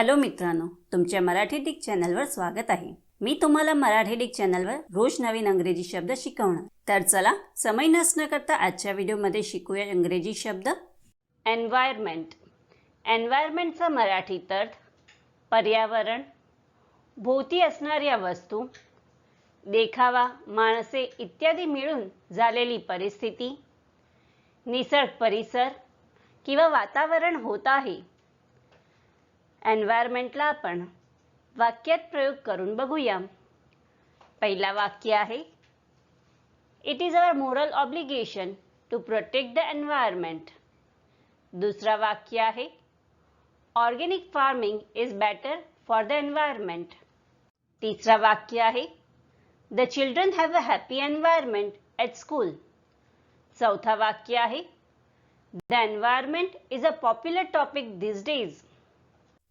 Hello मित्रांनो तुमच्या Marathi Dick चॅनलवर स्वागत आहे. मी तुम्हाला मराठी डिक चॅनलवर रोज नवीन अंग्रेजी शब्द शिकवणार. तर चला समय नसणं करता आजच्या व्हिडिओमध्ये शिकूया इंग्रजी शब्द. एन्व्हायरमेंट एन्व्हायरमेंटचा मराठी अर्थ पर्यावरण भोवती असणाऱ्या वस्तू देखावा माणसे इत्यादी मिळून झालेली परिस्थिती निसर्ग परिसर किंवा वातावरण होत आहे. एन्व्हायरमेंटला आपण वाक्यात प्रयोग करून बघूया. पहिला वाक्य आहे it is our moral obligation to protect the environment दुसरा वाक्य आहे organic farming is better for the environment तिसरा वाक्य आहे the children have a happy environment at school चौथा वाक्य आहे the environment is a popular topic this days